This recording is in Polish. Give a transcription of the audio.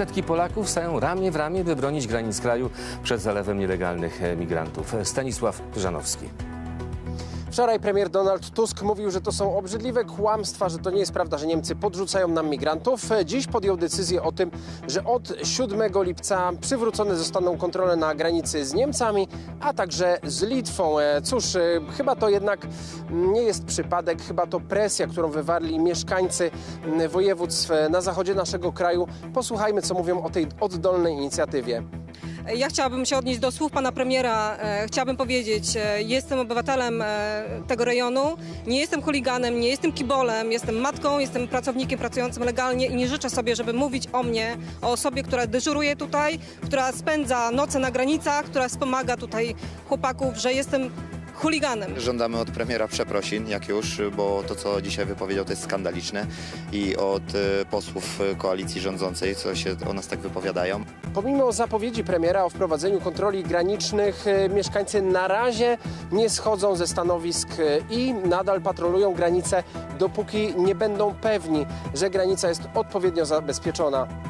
Setki Polaków stają ramię w ramię, by bronić granic kraju przed zalewem nielegalnych migrantów. Stanisław Żanowski. Wczoraj premier Donald Tusk mówił, że to są obrzydliwe kłamstwa, że to nie jest prawda, że Niemcy podrzucają nam migrantów. Dziś podjął decyzję o tym, że od 7 lipca przywrócone zostaną kontrole na granicy z Niemcami, a także z Litwą. E, Cóż, e, chyba to jednak nie jest przypadek, chyba to presja, którą wywarli mieszkańcy województw e, na zachodzie naszego kraju. Posłuchajmy, co mówią o tej oddolnej inicjatywie. Ja chciałabym się odnieść do słów pana premiera. E, Chciałabym powiedzieć, e, jestem obywatelem e, tego rejonu, nie jestem chuliganem, nie jestem kibolem, jestem matką, jestem pracownikiem pracującym legalnie i nie życzę sobie, żeby mówić o mnie, o osobie, która dyżuruje tutaj, która spędza noce na granicach, która wspomaga tutaj chłopaków, że jestem chuliganem. Żądamy od premiera przeprosin, jak już, bo to, co dzisiaj wypowiedział, to jest skandaliczne i od e, posłów koalicji rządzącej, co się o nas tak wypowiadają. Pomimo zapowiedzi premiera o wprowadzeniu kontroli granicznych, e, mieszkańcy na razie nie schodzą ze stanowisk e, i nadal patrolują granice, dopóki nie będą pewni, że granica jest odpowiednio zabezpieczona.